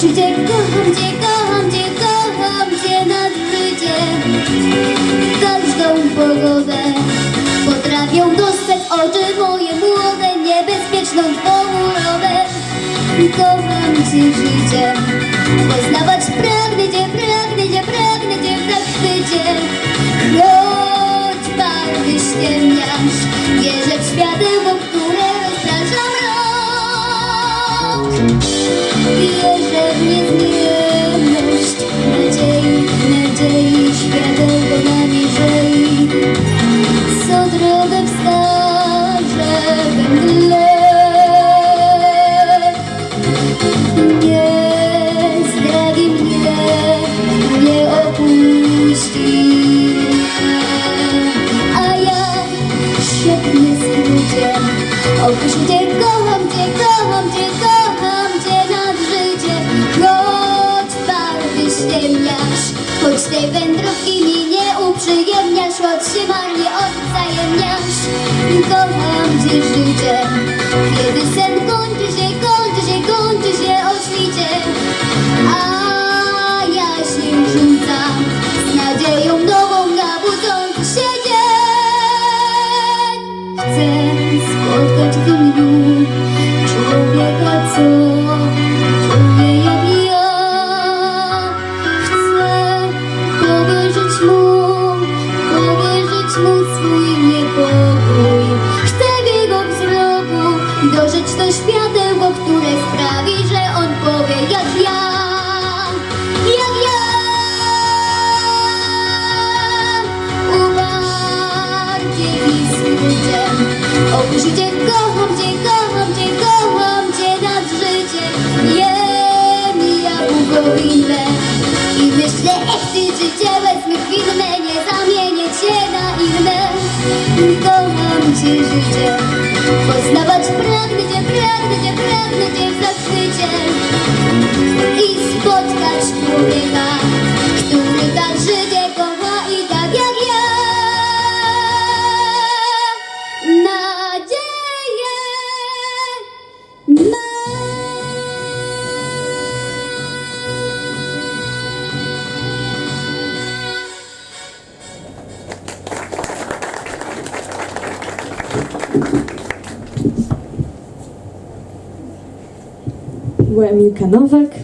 cię, kocham cię, kocham cię nad życie. Każdą pogodę potrafią dostać oczy moje młode, niebezpieczną twą urodę. Kocham cię życie, poznawać pragnę cię, pragnę cię, pragnę cię w zachwycie. Choć barwy ściemniasz, Niezmienność nadziei, nadziei, światełko na mierzei. Co drogę wskaże we mgle. Nie zdradzi mnie, nie opuści. A ja szepnę skrócie, opuść cię, barwy ściemniasz, choć tej wędrówki mi nie uprzyjemniasz, się marnie odwzajemniasz. Kocham cię życie, kiedy sen Cię, kocham cię, kocham cię, kocham cię nad życie Jem jabłko winne I myślę, ty życie wezmę chwilne Nie zamienię cię na inne. Kocham cię życie. Poznawać pragnę cię, pragnę cię, pragnę cię w zachwycie i spotkać człowieka, Była Emilka Nowak.